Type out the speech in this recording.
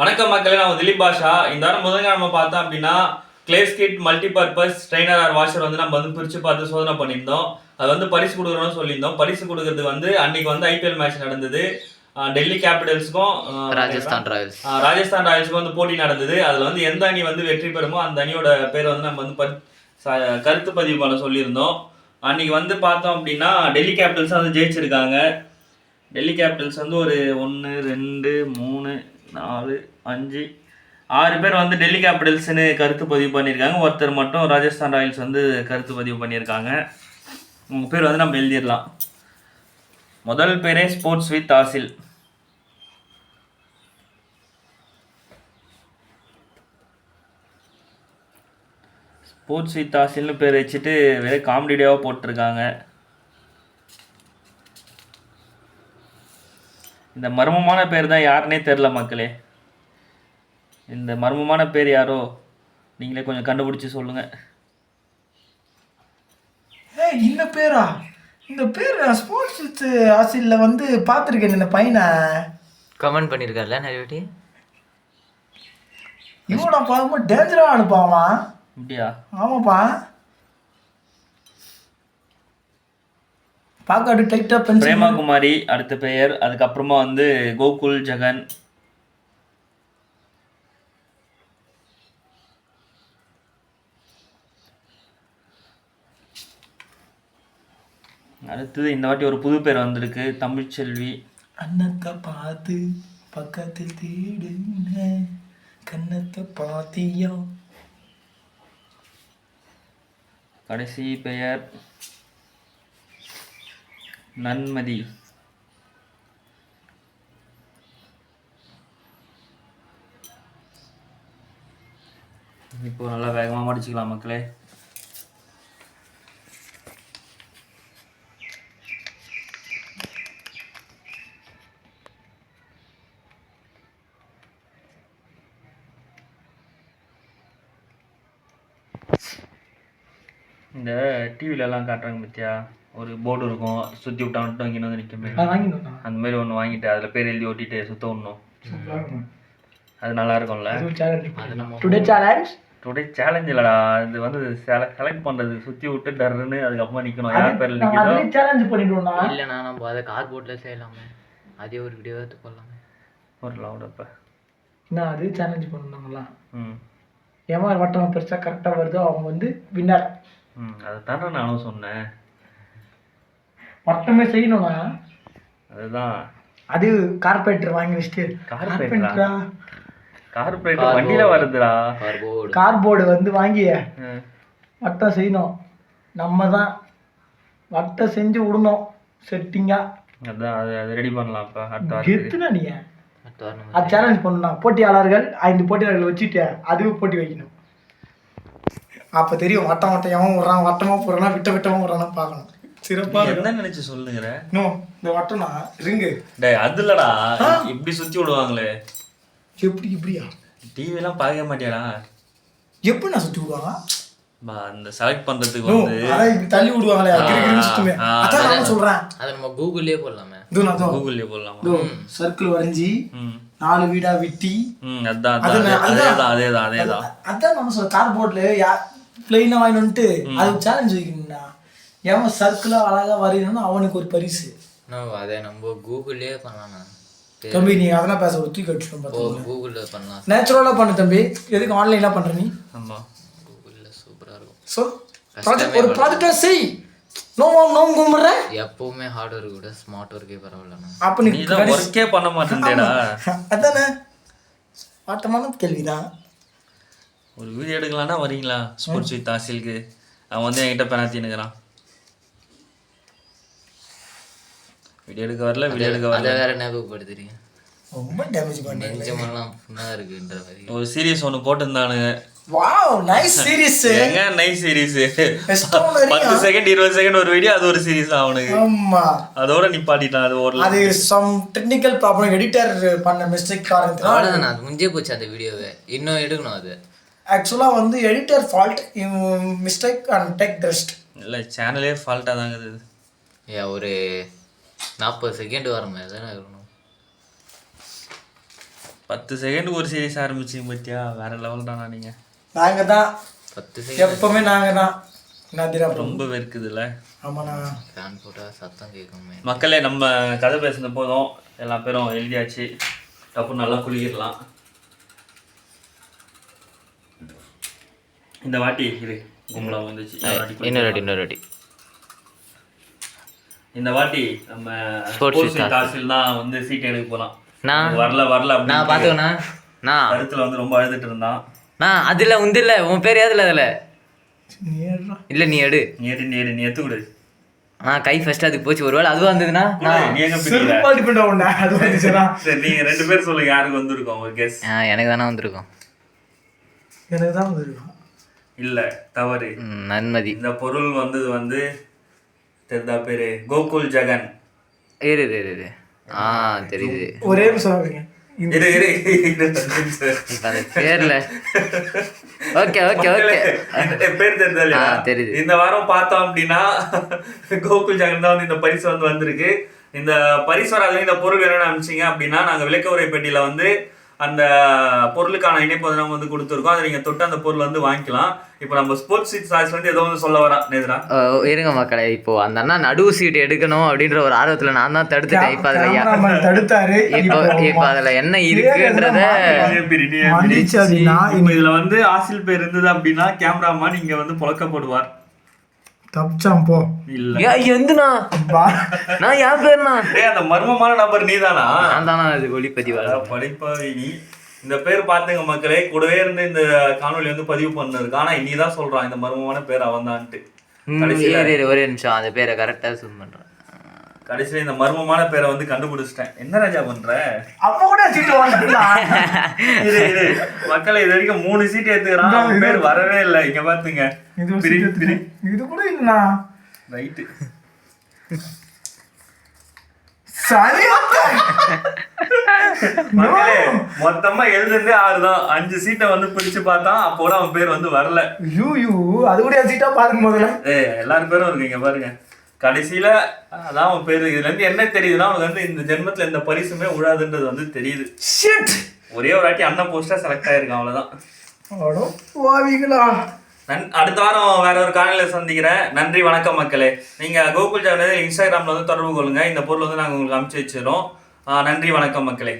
வணக்கம் மக்களே நான் திலீப் பாஷா. இந்த வாரம் புதன்கிழமை பார்த்தோம் அப்படின்னா glaze kit multi purpose trainer or washer வந்து நம்ம வந்து பிரிச்சு பார்த்து சோதனை பண்ணியிருந்தோம். அது வந்து பரிசு கொடுக்குறோம்னு சொல்லியிருந்தோம். பரிசு கொடுக்கறது வந்து அன்னைக்கு வந்து ஐபிஎல் மேட்ச் நடந்தது. டெல்லி கேபிட்டல்ஸ்க்கும் ராஜஸ்தான் ராயல்ஸ் ராஜஸ்தான் ராயல்ஸ்க்கு வந்து போட்டி நடந்தது. அதுல வந்து எந்த அணி வந்து வெற்றி பெறுமோ அந்த அணியோட பேர் வந்து நம்ம வந்து கருத்து பதிவு பண்ண சொல்லியிருந்தோம். அன்னைக்கு வந்து பார்த்தோம் அப்படின்னா டெல்லி கேபிட்டல்ஸ் வந்து ஜெயிச்சிருக்காங்க. டெல்லி கேபிட்டல்ஸ் வந்து ஒரு ஒன்று ரெண்டு மூணு நாலு அஞ்சு. ஆறு பேர் வந்து டெல்லி கேபிட்டல்ஸ்னு கருத்து பதிவு பண்ணியிருக்காங்க. ஒருத்தர் மட்டும் ராஜஸ்தான் ராயல்ஸ் வந்து கருத்து பதிவு பண்ணியிருக்காங்க. உங்கள் பேர் வந்து நம்ம எழுதிடலாம். முதல் பேரே sports with Asil sports with ஆசில்னு பேர் வச்சுட்டு வெறும் காமெடியாவாக போட்டிருக்காங்க. இந்த மர்மமான பேர் தான் யாருன்னே தெரில மக்களே. இந்த மர்மமான பேர் யாரோ நீங்களே கொஞ்சம் கண்டுபிடிச்சி சொல்லுங்கள் ஏய் இந்த பேரா? இந்த பேர்? ஸ்போர்ட்ஸ் வித் ஆசிலில் வந்து பார்த்துருக்கேன் இந்த பையனை. கமெண்ட் பண்ணியிருக்காருல நிறைய வாட்டி? இவன் நான் பார்க்கும்போது டேஞ்சராக அனுப்பாமா அப்படியா? ஆமாப்பா. பார்க்க அப்படி டைட்டாக பென்சில் பிரேமா குமாரி அடுத்த பெயர். அதுக்கப்புறமா வந்து கோகுல் ஜெகன். அடுத்தது இந்த வாட்டி ஒரு புது பேர் வந்திருக்கு. தமிழ்ச்செல்வி. அன்னத்தை பார்த்து பக்கத்தில் தேடுங்க. கன்னத்தை பாத்தியோ கடைசி பெயர். நன்மதி. இப்போ நல்லா வேகமாக மடிச்சுக்கலாம் மக்களே. இந்த டிவில எல்லாம் காட்டுறாங்க பத்தியா? ஒரு போர்டு இருக்கும் சுற்றி விட்டா மட்டும் இங்கே வந்து நிற்குமே அந்த மாதிரி ஒன்று வாங்கிட்டு அதில் பேர் எழுதி ஒட்டிட்டு சுத்த விடணும். அது நல்லா இருக்கும்ல? அது நம்ம டுடே சேலஞ்ச் டுடே சேலஞ்ச் இல்லடா. இது வந்து செலக்ட் பண்ணுறது சுற்றி விட்டு டர்ன்னு அதுக்கப்புறமா நிற்கணும் யார் பேரில் அதுலேயே சேலஞ்ச் பண்ணிடுவோம்னா இல்லைண்ணா நம்ம அதை கார்ட்போர்டில் செய்யலாமே. அதே ஒரு வீடியோ எடுத்து போடலாமே. ஒரு லவுடப்ப என்ன அது சேலஞ்ச் பண்ணணுங்களா ம். எவன் வட்டம் பெருசாக கரெக்டாக வருதோ அவங்க வந்து வின்னர் ம் அதை தானே நானும் சொன்னேன். வட்டமே செய்யணும்னா? அதுதான். அது கார்பரேட்டர் வாங்கி வச்சுட்டு. கார்பரேட்டரா கார்பரேட்டர் வண்டியில் வருதுடா. கார்போர்டு கார்போர்டு வந்து வாங்கி ம். வட்டம் செய்யணும். நம்ம தான் வட்டம் செஞ்சு விடணும் செட்டிங்காக அதான் அது அது ரெடி பண்ணலாம் இப்போ. அடுத்த கெத்துனா நீ அது சேலஞ்ச் பண்ணணும் போட்டியாளர்கள் ஐந்து போட்டியாளர்கள் வச்சுட்டு அதுவும் போட்டி வைக்கணும். அப்போ தெரியும் வட்டம் வட்டம் எவன் விட்றான் வட்டமாக போடுறானா விட்ட விட்டமாக விட்றானா பார்க்கணும். சிறப்பாக நீ என்ன நினைச்சு சொல்லுங்கிற நோ இந்த வட்டம்னா ரிங்கு டேய் அது இல்லடா இப்படி சுத்தி விடுவாங்களே. எப்படி இப்படியா? டிவி எல்லாம் பார்க்க மாட்டியாடா. எப்படி நான் சுற்றி விடுவாங்க? பா அந்த செலக்ட் பண்றதுக்கு வந்து அதான் இப்படி தள்ளி விடுவாங்களே கிரிக்கெட் ஆ, அதான் நான் சொல்கிறேன் அதை நம்ம கூகுள்லேயே போடலாமே. இதோ நான் கூகுள்லயே போடலாமா? சர்க்கிள் வரைஞ்சி நாலு வீடா வெட்டி. அதான் அது அதான் அதே- அதுதான். அதேதான் அதான் நம்ம சொல்ல கார்போர்ட்ல யா பிளெயினாக வாங்கிட்டு வந்துட்டு அதுக்கு சேலஞ்ச் வைக்கணும்னா எவன் சர்க்கிளாக அழகா வரையணும்னு அவனுக்கு ஒரு பரிசு. அதை நம்ம கூகுள்லேயே பண்ணலாம்ண்ணா சரி. தம்பி நீ அதெல்லாம் பேச ஒரு தூக்கி பார்த்து கூகுளில் பண்ணலாம். நேச்சுரலாக பண்ணு தம்பி. எதுக்கு ஆன்லைன்லாம் பண்ணுற நீ? ஆமா. கூகுளில் சூப்பராக இருக்கும். ஸோ ப்ராஜெக்ட் ஒரு ப்ராஜெக்டாக செய். நோம் நோம் கும்பிட்ற? எப்பவுமே ஹார்ட் ஒர்க் விட ஸ்மார்ட் ஒர்க்கே பரவாயில்லண்ணா அப்போ நீ தான் ஒர்க்கே பண்ண மாட்டேன்டா அதானே. வாட்டமான கேள்விதான். ஒரு வீடியோ எடுக்கலாம்னா வரீங்களா? ஸ்போர்ட்ஸ் வித் ஆசிலுக்கு அவன் வந்து என்கிட்ட பெனாத்தினுக்கிறான் வீடியோ எடுக்க வரல வீடியோ எடுக்க வரல. அதை வேற ஞாபகப்படுத்துறீங்க. ரொம்ப டேமேஜ் பண்ணி நெஞ்சமெல்லாம் புண்ணாக இருக்குன்ற மாதிரி. ஒரு சீரியஸ் ஒன்று போட்டிருந்தானுங்க. வாவ் நைஸ் சீரிஸ் எங்க? நைஸ் சீரிஸ் Extraordinary பத்து செகண்ட் இருபது செகண்ட் ஒரு வீடியோ அது ஒரு சீரிஸ் அவனுக்கு. ஆமா. அதோட நிப்பாட்டிட்டான் அது ஓடல. அது சம் டெக்னிக்கல் ப்ராப்ளம் எடிட்டர் பண்ண மிஸ்டேக் காரணத்தினால அவ்வளோதான் அது முடிஞ்சே போச்சு அந்த வீடியோவை இன்னும் எடுக்கணும் அது. ஆக்சுவலாக வந்து editor fault mistake and tech rest இல்லை சேனலே ஃபால்ட்டாக தாங்க இது ஏன் ஒரு நாற்பது செகண்ட் வர மாதிரி தானே இருக்கணும். பத்து செகண்ட் ஒரு சீரிஸ் ஆரம்பிச்சிங்க பத்தியா? வேற லெவல் தானா நீங்க? நாங்கள் தான் பத்து செகண்ட் எப்பவுமே நாங்கள் தான் நதிரா ரொம்ப வெறுக்குதுல்ல? ஆமாண்ணா. ஃபேன் போட்டால் சத்தம் கேட்குமே. மக்களே நம்ம கதை பேசுன போதும் எல்லா பேரும் எழுதியாச்சு. டப்பு நல்லா குளிக்கிடலாம். இந்த வாட்டி இரு கும்பலா வந்துச்சு. இன்னொரு வாட்டி இன்னொரு வாட்டி. இந்த வாட்டி நம்ம ஸ்போர்ட்ஸ் தாசில் தான் வந்து சீட் எடுக்க போலாம். நான் வரல வரல நான் பார்த்துக்கண்ணா. நான் கருத்துல வந்து ரொம்ப அழுதுட்டு இருந்தான். நான் அதில் உந்து இல்லை உன் பேர் ஏதில் அதில். இல்லை நீ எடு. நேரு நேரு நீ எத்து விடு ஆ கை ஃபர்ஸ்ட் அதுக்கு போச்சு. ஒருவேளை அதுவும் வந்ததுன்னா நீ சரி நீங்க ரெண்டு பேர் சொல்லுங்க யாருக்கு வந்திருக்கோம்? ஒரு கெஸ் ஆ, எனக்கு தானே வந்திருக்கும். எனக்கு தான் வந்துருக்கும். இல்ல தவறு. ம், நன்மதி. இந்த பொருள் வந்தது வந்து தெரிதா பேரு? கோகுல் ஜெகன். இரு இரு இரு, ஆ தெரியுது. ஒரே நிமிஷம் இரு இரு அந்த பேர்ல. Okay okay okay. பேர்? ஆ, தெரியுது. இந்த வாரம் பார்த்தோம் அப்படின்னா கோகுல் ஜெகன் தான் வந்து இந்த பரிசு வந்து வந்திருக்கு. இந்த பரிசு வராது இந்த பொருள் வேணும்னு அனுப்பிச்சிங்க அப்படின்னா நாங்க விளக்க உரை பெட்டியில வந்து அந்த பொருளுக்கான இணைப்பு வந்து நம்ம வந்து கொடுத்துருக்கோம். அதை நீங்க தொட்டு அந்த பொருள் வந்து வாங்கிக்கலாம். இப்போ நம்ம ஸ்போர்ட்ஸ் சாய்ஸ் வந்து ஏதோ வந்து சொல்ல வரா நேத்ரா. ஓ, இருங்க மக்களே. இப்போ அந்த அண்ணா நடுவு சீட் எடுக்கணும் அப்படின்ற ஒரு ஆர்வத்துல நான் தான் தடுத்துட்டேன். இப்போ அதுல தடுத்தாரு. இப்போ இப்போ அதுல என்ன இருக்குன்றத இதுல வந்து ஆசில் பேர் இருந்தது அப்படின்னா கேமராமேன் இங்க வந்து புழக்கப்படுவார். தப்பிச்சான் போ. இல்ல. எந்துண்ணா. நான் என் பேர்ண்ணா டேய் அந்த மர்மமான நபர் நீதானா? நான் தானா அது ஒளிப்பதிவாளர். அதான் படிப்பாவி நீ. இந்த பேர் பாத்துங்க மக்களே கூடவே இருந்து இந்த காணொளி வந்து பதிவு பண்ணதுக்கு. ஆனா இனி தான் சொல்றான் இந்த மர்மமான பேர் இரு, இரு, ஒரே நிமிஷம். அந்த பேரை கரெக்டா ஜூம் பண்றேன். கடைசியில இந்த மர்மமான பேரை வந்து கண்டுபிடிச்சிட்டேன். என்ன ராஜா பண்ற? அப்ப கூட. இரு இரு. மக்களே இது வரைக்கும் மூணு சீட் எடுத்துக்கிறான். அவன் பேர் வரவே இல்லை. இங்க பாத்துங்க. இது சீட்டு. இது கூட இல்லைண்ணா. ரைட்டு மொத்தமா எழுதுனதே ஆறு தான் அஞ்சு சீட்டை வந்து பிரிச்சு பார்த்தான் அப்போட அவன் பேர் வந்து வரல. யூ யூ அது கூட வச்சுட்டா பாருங்க முதல்ல. ஏய் எல்லாரும் பேரும் இருக்கீங்க பாருங்க. கடைசியில அதான் அவன் பேரு. இதுல இருந்து என்ன தெரியுதுன்னா அவனுக்கு வந்து இந்த ஜென்மத்துல எந்த பரிசுமே விழாதுன்றது வந்து தெரியுது. ஒரே ஒரு வாட்டி அண்ணன் போஸ்டா செலக்ட் ஆயிருக்கான் அவ்வளவுதான். நன் அடுத்த வாரம் வேற ஒரு காணொலியில சந்திக்கிறேன். நன்றி வணக்கம் மக்களே. நீங்க கோகுல் ஜாவ் இன்ஸ்டாகிராம்ல வந்து தொடர்பு கொள்ளுங்க. இந்த பொருள் வந்து நாங்க உங்களுக்கு அனுப்பிச்சு வச்சிடறோம். நன்றி வணக்கம் மக்களே.